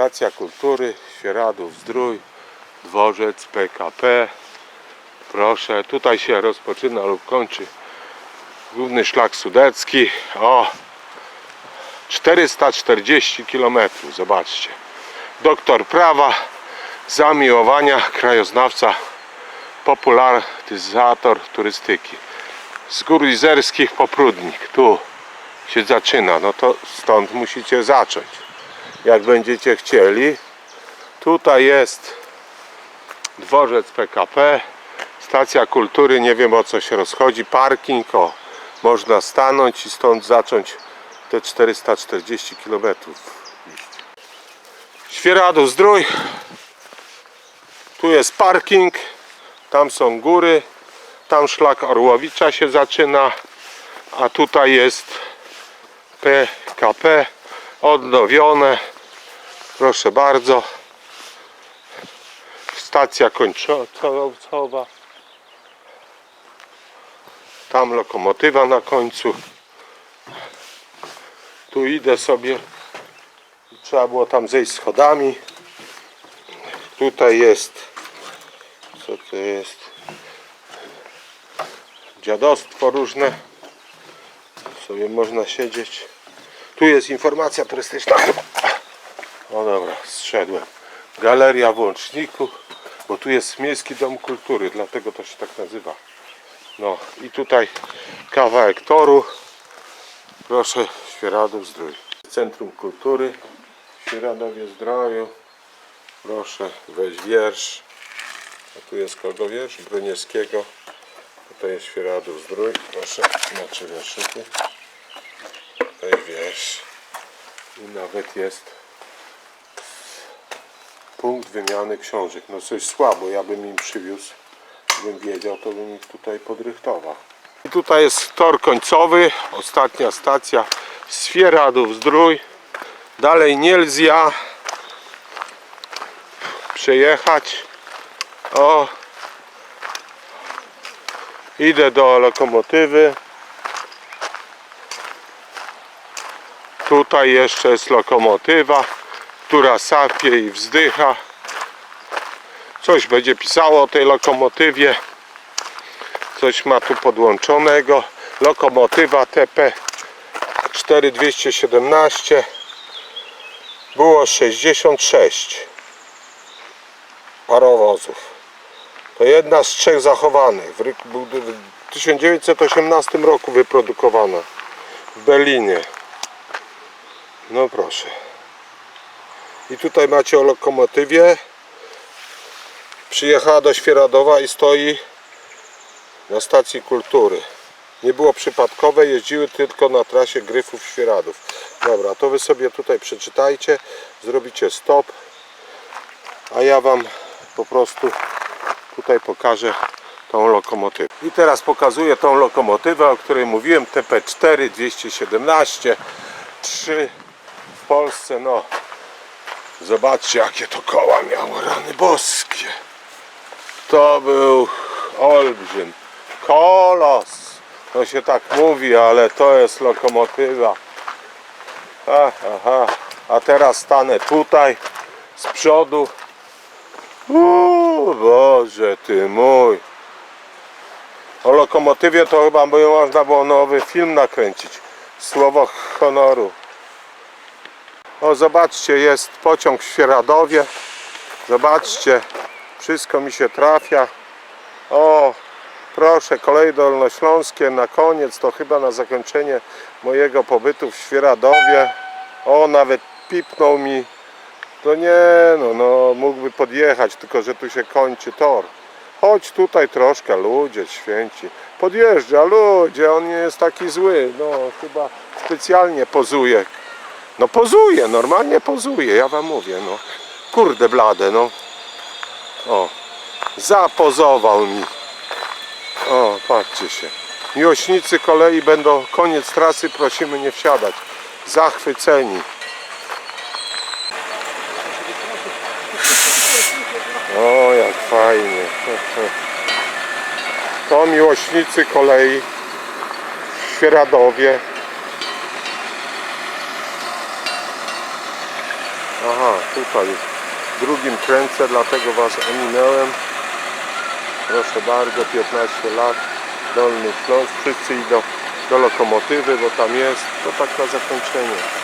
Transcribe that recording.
Stacja Kultury, Świeradów Zdrój, dworzec PKP. Proszę, tutaj się rozpoczyna lub kończy główny szlak sudecki. O, 440 km, zobaczcie. Doktor prawa, zamiłowania, krajoznawca, popularyzator turystyki. Z gór izerskich Poprudnik, tu się zaczyna, no to stąd musicie zacząć jak będziecie chcieli. Tutaj jest dworzec PKP, stacja kultury, nie wiem o co się rozchodzi, parking, o, można stanąć i stąd zacząć te 440 km iść. Świeradów Zdrój, tu jest parking, tam są góry, tam szlak Orłowicza się zaczyna, a tutaj jest PKP odnowione. Proszę bardzo. Stacja końcowa. Tam lokomotywa na końcu. Tu idę sobie. Trzeba było tam zejść schodami. Tutaj jest. Co to jest? Dziadostwo różne. Sobie można siedzieć. Tu jest informacja turystyczna. O dobra, zszedłem. Galeria w Łączniku, bo tu jest Miejski Dom Kultury, dlatego to się tak nazywa. No i tutaj kawałek toru. Proszę, Świeradów Zdrój. Centrum Kultury, Świeradowie Zdroju. Proszę, weź wiersz. A tu jest kogo wiersz? Broniewskiego. Tutaj jest Świeradów Zdrój. Proszę, znaczy wierszyki. Tutaj wiersz. I nawet jest punkt wymiany książek. No coś słabo, ja bym im przywiózł. Gdybym wiedział, to bym ich tutaj podrychtował. I tutaj jest tor końcowy, ostatnia stacja Świeradów Zdrój. Dalej Nielzja przejechać. O, idę do lokomotywy. Tutaj jeszcze jest lokomotywa, która sapie i wzdycha. Coś będzie pisało o tej lokomotywie. Coś ma tu podłączonego. Lokomotywa TP 4217 było 66 parowozów. To jedna z trzech zachowanych. W ry- był w 1918 roku wyprodukowana w Berlinie. No proszę. I tutaj macie o lokomotywie. Przyjechała do Świeradowa i stoi na stacji kultury. Nie było przypadkowe, jeździły tylko na trasie Gryfów Świeradów. Dobra, to wy sobie tutaj przeczytajcie, zrobicie stop, a ja wam po prostu tutaj pokażę tą lokomotywę. I teraz pokazuję tą lokomotywę, o której mówiłem, TP4 217 3 w Polsce, no zobaczcie jakie to koła miało, rany boskie. To był olbrzym kolos. To się tak mówi, ale to jest lokomotywa. Aha, a teraz stanę tutaj z przodu. Uuu, Boże ty mój. O lokomotywie to chyba by można było nowy film nakręcić. Słowo honoru o zobaczcie jest pociąg w Świeradowie. Zobaczcie wszystko mi się trafia. O proszę koleje dolnośląskie na koniec to chyba na zakończenie mojego pobytu w Świeradowie. O nawet pipnął mi. To nie no, no mógłby podjechać tylko że tu się kończy tor. Chodź tutaj troszkę ludzie święci. Podjeżdża ludzie on nie jest taki zły. No chyba specjalnie pozuje no pozuje, normalnie pozuje, ja wam mówię, no. Kurde blade, no. O, zapozował mi. O, patrzcie się. Miłośnicy kolei będą, koniec trasy, prosimy nie wsiadać. Zachwyceni. O, jak fajnie. To miłośnicy kolei w Świeradowie. Aha. tutaj drugim kręcę, dlatego Was ominąłem. Proszę bardzo, 15 lat, Dolny Śląsk, wszyscy idą do lokomotywy, bo tam jest, to tak na zakończenie.